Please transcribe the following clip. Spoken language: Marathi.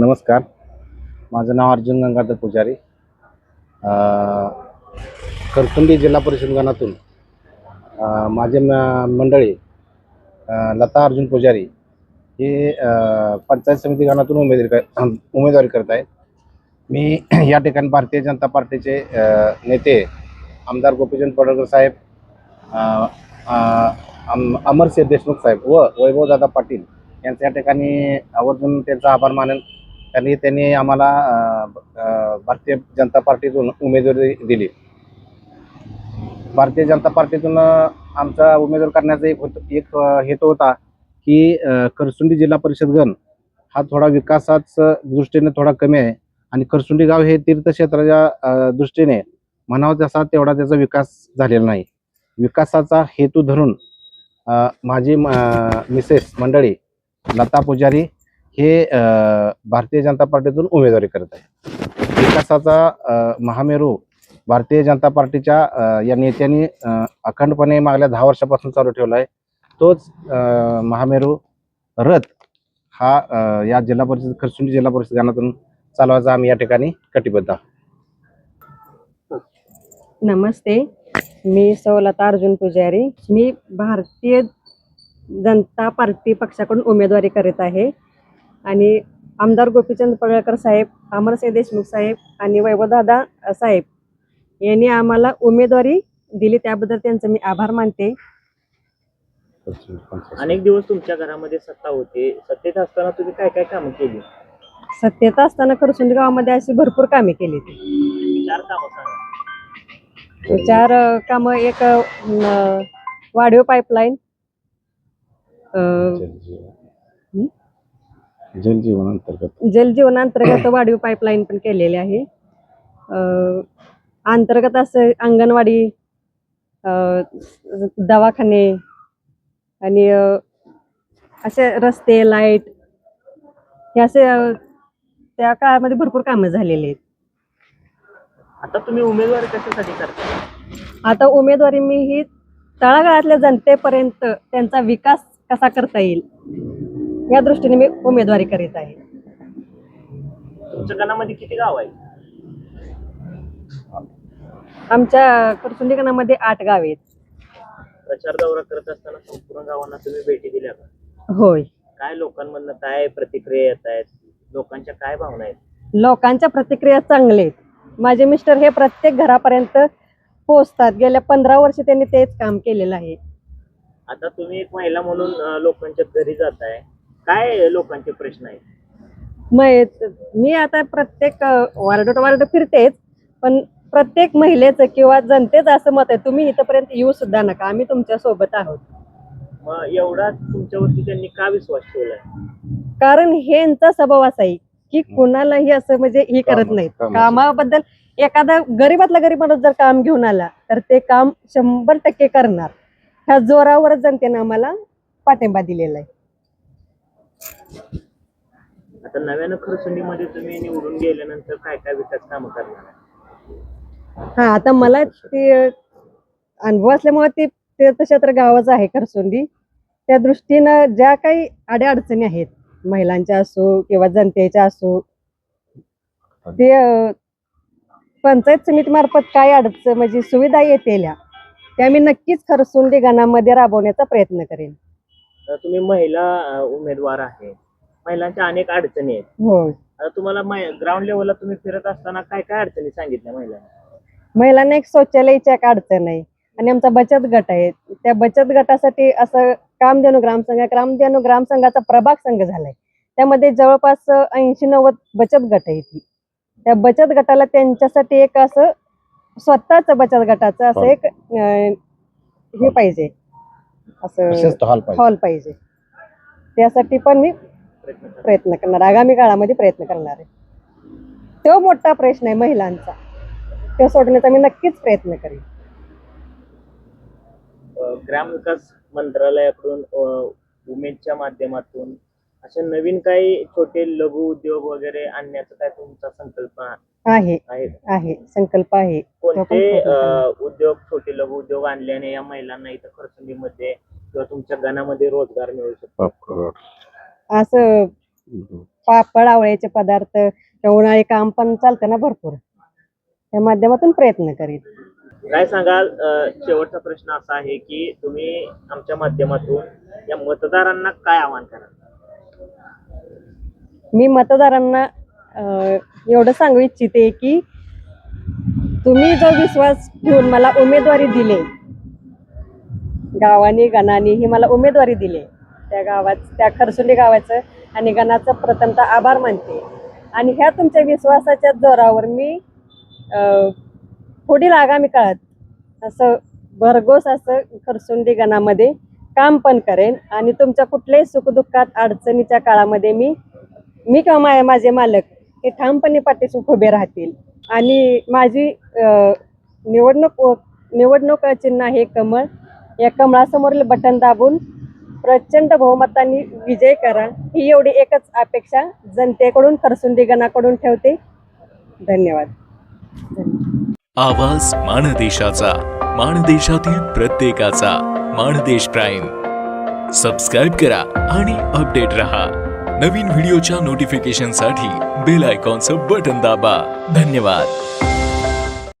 नमस्कार. माझं नाव अर्जुन गंगाधर पुजारी. करकुंडी जिल्हा परिषद गणातून माझे म- मंडळी लता अर्जुन पुजारी हे पंचायत समिती गणातून उमेदवारी कर उमेदवारी करत आहेत. मी या ठिकाणी भारतीय जनता पार्टीचे नेते आमदार गोपीचंद पडळकर साहेब अमरसिंह देशमुख साहेब व वैभवदादा पाटील यांच्या या ठिकाणी आवर्जून त्यांचा आभार मानेन. त्यांनी त्यांनी आम्हाला भारतीय जनता पार्टीतून उमेदवारी दिली. भारतीय जनता पार्टीतून आमचा उमेदवार करण्याचा एक होत एक हेतू होता की करसुंडी जिल्हा परिषद गण हा थोडा विकासाच दृष्टीने थोडा कमी आहे आणि करसुंडी गाव हे तीर्थक्षेत्राच्या दृष्टीने म्हणावं तसा तेवढा त्याचा विकास झालेला नाही. विकासाचा हेतू धरून माझी म- मिसेस मंडळी लता पुजारी हे भारतीय जनता पार्टीतून उमेदवारी करत आहे. विकासाचा महामेरू भारतीय जनता पार्टीच्या या नेत्यांनी अखंडपणे मागल्या दहा वर्षापासून चालू ठेवला आहे तोच महामेरू रथ हा या जिल्हा परिषद खरसुंडी जिल्हा परिषद गानातून चालवायचा आम्ही या ठिकाणी कटिबद्ध नमस्ते. मी सवलता अर्जुन पुजारी. मी भारतीय जनता पार्टी पक्षाकडून उमेदवारी करीत आहे. आणि आमदार गोपीचंद पडळकर साहेब अमरसिंह देशमुख साहेब आणि वैभवदादा साहेब यांनी आम्हाला उमेदवारी दिली. त्याबद्दल त्यांचं मी आभार मानते. अनेक दिवस तुमच्या घरामध्ये सत्ता होती. सत्तेत असताना तुम्ही काय काय कामं केली? सत्तेत असताना करसुंडी गावामध्ये अशी भरपूर कामे केली चार कामं सांगा. चार कामं. एक वाढीव पाईपलाईन? जलजीवन अंतर्गत जलजीवन अंतर्गत वाढीव पाईपलाईन पण केलेली आहे. अ, अंतर्गत असं अंगणवाडी अ, दवाखाने आणि अ, असे रस्ते लाइट हे असे अ, त्या काळामध्ये भरपूर कामं झालेली आहेत. आता तुम्ही उमेदवारी कशासाठी करता? आता उमेदवारी मी ही तळागाळातल्या जनतेपर्यंत त्यांचा विकास कसा करता येईल? या दृष्टीने मी उमेदवारी करीत आहे. तुमच्या गावामध्ये किती गाव आहे आमच्या करसुंडीकणामध्ये आठ गावे आहेत. प्रचार दौरा करत असताना संपूर्ण गावांना तुम्ही भेटी दिल्या का? होय. काय लोकांमधनं काय प्रतिक्रिया येत आहेत? लोकांच्या काय भावना आहेत? लोकांच्या प्रतिक्रिया चांगल्या आहेत. माझे मिस्टर हे प्रत्येक घरापर्यंत पोहोचतात. गेल्या पंधरा वर्ष त्यांनी तेच काम केलेलं आहे. आता तुम्ही एक महिला म्हणून अं, लोकांच्या घरी जाताय. काय लोकांचे प्रश्न आहेत? मग मी आता प्रत्येक वार्ड वार्ड फिरतेच पण प्रत्येक महिलेचं किंवा जनतेचं असं मत आहे तुम्ही इथपर्यंत येऊ सुद्धा नका. आम्ही तुमच्यासोबत आहोत. मग एवढा तुमच्यावरती त्यांनी का विश्वास ठेवलाय? कारण हे यांचा स्वभाव असा आहे की कुणालाही असं म्हणजे हे करत कामा- नाहीत. कामाचं. कामाबद्दल एखादा गरीबातला गरीब माणूस जर काम घेऊन आला तर ते काम शंभर टक्के करणार. ह्या जोरावरच जनतेनं आम्हाला पाठिंबा दिलेला आहे. आता नव्यानं खरसुंडीमध्ये तुम्ही निवडून गेल्यानंतर काय काय विकास काम करणार आहे? हा आता मला ते अनुभव असल्यामुळे ते तीर्थक्षेत्र गावाच आहे खरसुंडी त्या दृष्टीनं ज्या काही अडीअडचणी आहेत महिलांच्या असो किंवा जनतेच्या असो ते अं, पंचायत समिती मार्फत काय अडचण म्हणजे सुविधा येतेल्या त्या मी नक्कीच खरसुंडी गणामध्ये राबवण्याचा प्रयत्न करेन तुम्ही महिला अं, उमेदवार आहे. महिलांच्या अनेक अडचणी आहेत. हो. आता तुम्हाला ग्राउंड लेवलला तुम्ही फिरत असताना काय काय अडचणी सांगितल्या महिलांना? महिलांना एक शौचालयाची एक अडचण आहे. आणि आमचा बचत गट आहे. त्या बचत गटासाठी असं कामधेनू ग्रामसंघ कामधेनू ग्रामसंघाचा प्रभाग संघ झालाय. त्यामध्ये जवळपास ऐंशी नव्वद बचत गट आहे ती त्या बचत गटाला त्यांच्यासाठी एक असं स्वतःच बचत गटाचं असं एक अं, हे पाहिजे. असं विशेषतः हॉल पाहिजे. हॉल पाहिजे. त्यासाठी पण मी प्रयत्न करा. प्रयत्न करणार. आगामी काळामध्ये प्रयत्न करणार आहे. तो मोठा प्रश्न आहे महिलांचा. तो सोडण्याचा मी नक्कीच प्रयत्न करेन. अं, ग्रामविकास मंत्रालयाकडून अं, उमेदच्या माध्यमातून असे नवीन काही छोटे लघु उद्योग वगैरे आणण्याचा काय तुमचा संकल्प आहे? आहे. आहे. संकल्प आहे. तो पण कोणते प्रयत्न करणार. अं, उद्योग छोटे लघु उद्योग आणल्याने या महिलांना इथं खरसुंडीमध्ये किंवा तुमच्या गणामध्ये रोजगार मिळू शकतो. असं पापड आवळ्याचे पदार्थ किंवा उन्हाळी काम पण चालतं ना भरपूर. त्या माध्यमातून प्रयत्न करीत. काय सांगाल? अ, शेवटचा प्रश्न असा आहे की तुम्ही आमच्या माध्यमातून या मतदारांना काय आवाहन कराल? मी मतदारांना अं, एवढं सांगू इच्छिते की तुम्ही जो विश्वास ठेवून मला उमेदवारी दिले गावाने गणाने ही मला उमेदवारी दिली. त्या गावात त्या खरसुंडी गावाचं आणि गणाचं प्रथमतः आभार मानते. आणि ह्या तुमच्या विश्वासाच्या जोरावर मी पुढील आगामी काळात असं भरघोस असं खरसुंडी गणामध्ये काम पण करेन आणि तुमच्या कुठल्याही सुखदुःखात अडचणीच्या काळामध्ये मी मी किंवा मा माझे मालक हे ठामपणे पाठीशी उभे राहतील. आणि माझी निवडणूक निवडणूक चिन्ह आहे कमळ. या कमळासमोरील बटन दाबून प्रचंड बहुमताने विजय करा. ही एवढी एकच अपेक्षा जनतेकडून खरसुंडी गणाकडून ठेवते. धन्यवाद. आवाज माणदेशाचा माणदेशातील प्रत्येकाचा माणदेश प्राईम. सबस्क्राईब करा आणि अपडेट रहा. नवीन व्हिडिओच्या नोटिफिकेशनसाठी बेल आयकॉनचं बटन दाबा. धन्यवाद.